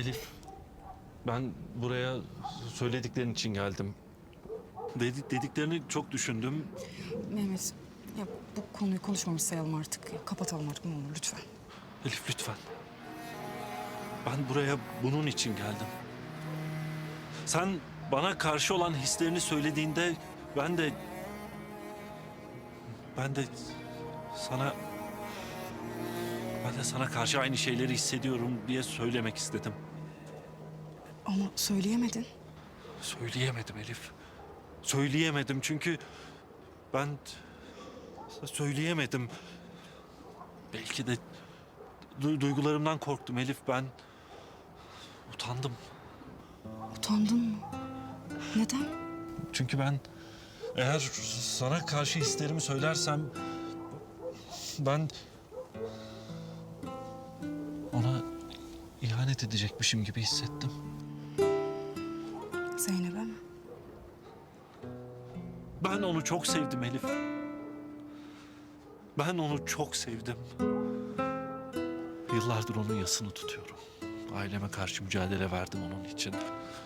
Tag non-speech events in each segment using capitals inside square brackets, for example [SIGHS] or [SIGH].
Elif, ben buraya söylediklerin için geldim. Dedi- dediklerini çok düşündüm. Mehmet ya bu konuyu konuşmamış sayalım artık. Ya, kapatalım artık ne olur lütfen. Elif lütfen. Ben buraya bunun için geldim. Sen bana karşı olan hislerini söylediğinde ben de ben de sana de sana karşı aynı şeyleri hissediyorum diye söylemek istedim. Ama söyleyemedin. Söyleyemedim Elif. Söyleyemedim çünkü ben söyleyemedim. Belki de du- duygularımdan korktum Elif. Ben utandım. Utandın mı? Neden? Çünkü ben eğer sana karşı hislerimi söylersem ben ihanet edecekmişim gibi hissettim. Zeynep'e mi? Ben onu çok sevdim Elif. Ben onu çok sevdim. Yıllardır onun yasını tutuyorum. Aileme karşı mücadele verdim onun için.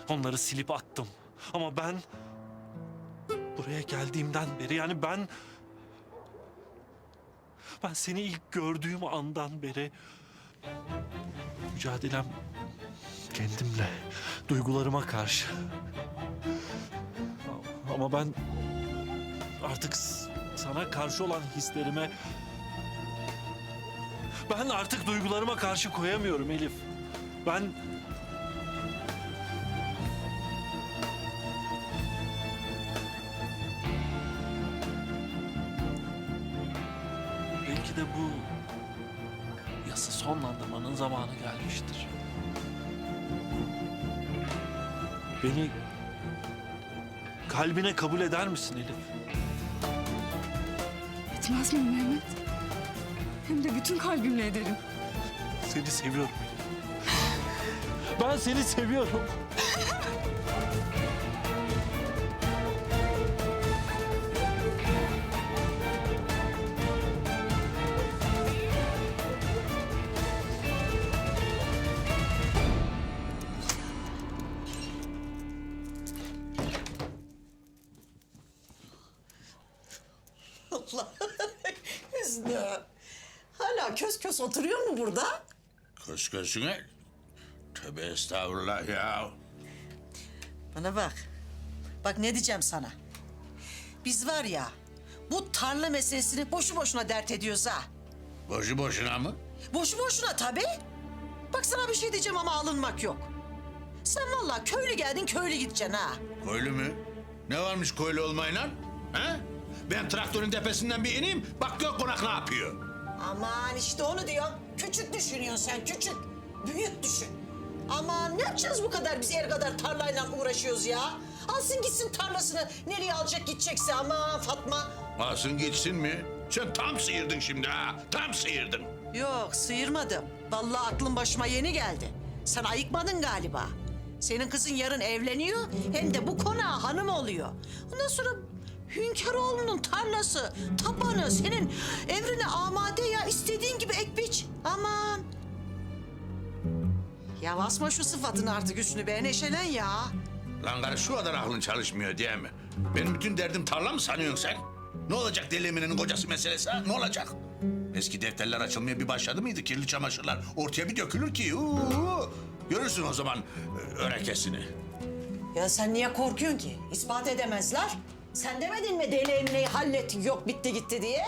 Onları silip attım. Ama ben buraya geldiğimden beri yani ben ben seni ilk gördüğüm andan beri mücadelem kendimle, duygularıma karşı. Ama ben artık sana karşı olan hislerime ben artık duygularıma karşı koyamıyorum Elif. Ben belki de bu yası sonlandırmanın zamanı gelmiştir. Beni kalbine kabul eder misin Elif? Etmez miyim Mehmet? Hem de bütün kalbimle ederim. Seni seviyorum. Ben seni seviyorum. Allah. [LAUGHS] Hüsnü. Hala kös kös oturuyor mu burada? Kös kösüne. Tövbe estağfurullah ya. Bana bak. Bak ne diyeceğim sana. Biz var ya bu tarla meselesini boşu boşuna dert ediyoruz ha. Boşu boşuna mı? Boşu boşuna tabii. Bak sana bir şey diyeceğim ama alınmak yok. Sen vallahi köylü geldin köylü gideceksin ha. Köylü mü? Ne varmış köylü olmayla? He? Ben traktörün tepesinden bir ineyim, bak gök konak ne yapıyor? Aman işte onu diyorum. Küçük düşünüyorsun sen küçük. Büyük düşün. Aman ne yapacağız bu kadar biz er kadar tarlayla uğraşıyoruz ya. Alsın gitsin tarlasını nereye alacak gidecekse aman Fatma. Alsın gitsin mi? Sen tam sıyırdın şimdi ha, tam sıyırdın. Yok sıyırmadım. Vallahi aklım başıma yeni geldi. Sen ayıkmadın galiba. Senin kızın yarın evleniyor hem de bu konağa hanım oluyor. Ondan sonra Hünkaroğlu'nun tarlası, tapanı senin evrine amade ya istediğin gibi ek biç. Aman. Ya basma şu sıfatını artık üstünü be neşelen ya. Lan karı şu kadar aklın çalışmıyor diye mi? Benim bütün derdim tarla mı sanıyorsun sen? Ne olacak deli Emine'nin kocası meselesi ha? Ne olacak? Eski defterler açılmaya bir başladı mıydı? Kirli çamaşırlar ortaya bir dökülür ki. Uuu! Görürsün o zaman e, örekesini. Ya sen niye korkuyorsun ki? İspat edemezler. Sen demedin mi deli Emine'yi hallettik yok bitti gitti diye?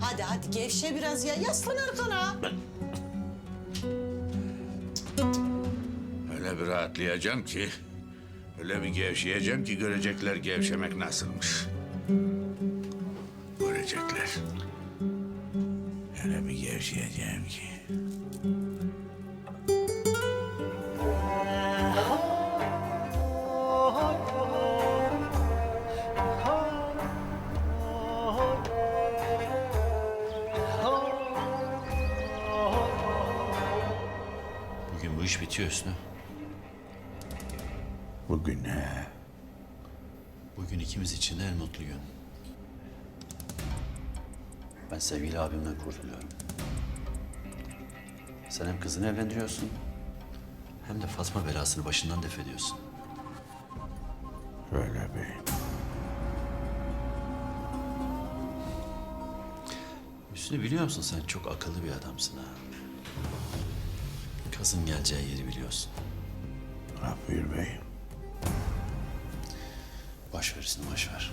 Hadi hadi gevşe biraz ya yaslan arkana. Öyle bir rahatlayacağım ki... ...öyle bir gevşeyeceğim ki görecekler gevşemek nasılmış. Görecekler. Öyle bir gevşeyeceğim ki... iş bitiyor Hüsnü. Bugün he. Bugün ikimiz için de en mutlu gün. Ben sevgili abimden kurtuluyorum. Sen hem kızını evlendiriyorsun Hem de Fatma belasını başından def ediyorsun. Öyle beyim. Hüsnü biliyor musun sen çok akıllı bir adamsın ha. Kazın geleceği yeri biliyorsun. Ha buyur beyim. Boş ver Hüsnü boş ver.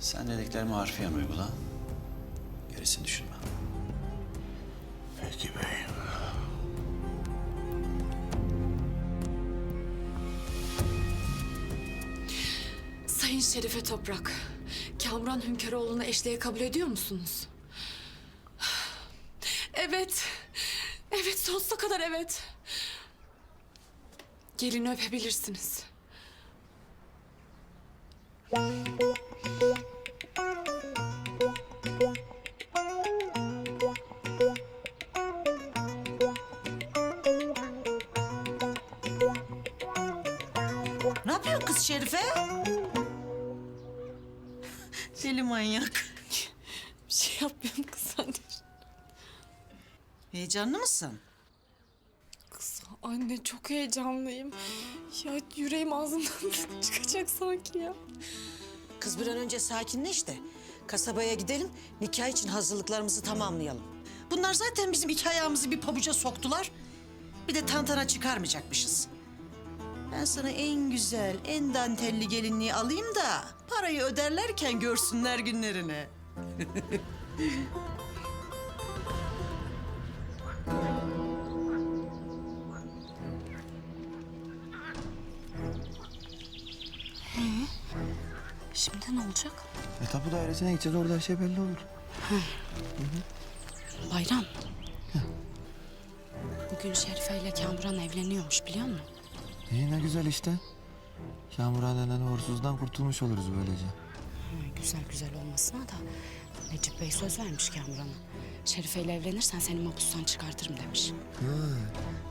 Sen dediklerimi harfiyen uygula. Gerisini düşünme. Peki beyim. Sayın Şerife Toprak, Kamuran Hünkaroğlu'nu eşliğe kabul ediyor musunuz? [SIGHS] Evet, evet sonsuza kadar evet. Gelini öpebilirsiniz. Ne yapıyor kız Şerife? Deli manyak. Bir şey yapmıyorum kız anne. Heyecanlı mısın? Kız anne çok heyecanlıyım. Ya yüreğim ağzımdan [LAUGHS] çıkacak sanki ya. Kız bir an önce sakinleş de kasabaya gidelim nikah için hazırlıklarımızı tamamlayalım. Bunlar zaten bizim iki ayağımızı bir pabuca soktular. Bir de tantana çıkarmayacakmışız. Ben sana en güzel, en dantelli gelinliği alayım da parayı öderlerken görsünler günlerini. [LAUGHS] Şimdi ne olacak? E tapu dairesine gideceğiz orada her şey belli olur. Bayram. Bugün Şerife ile Kamuran evleniyormuş biliyor musun? İyi ne güzel işte. Kamuran denen uğursuzdan kurtulmuş oluruz böylece. Ha, güzel güzel olmasına da Necip Bey söz vermiş Kamuran'a. Şerife ile evlenirsen seni mahpustan çıkartırım demiş. Ha,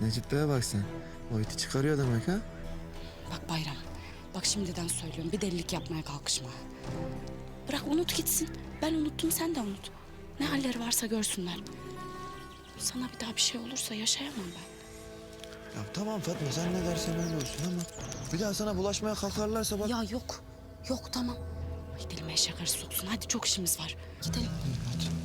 Necip Bey'e bak sen. O iti çıkarıyor demek ha? Bak Bayram, bak şimdiden söylüyorum bir delilik yapmaya kalkışma. Bırak unut gitsin. Ben unuttum sen de unut. Ne halleri varsa görsünler. Sana bir daha bir şey olursa yaşayamam ben. Ya tamam Fatma sen ne dersen öyle olsun ama bir daha sana bulaşmaya kalkarlarsa bak. Ya yok, yok tamam. Ay dilime arısı soksun. Hadi çok işimiz var. Gidelim. Hadi.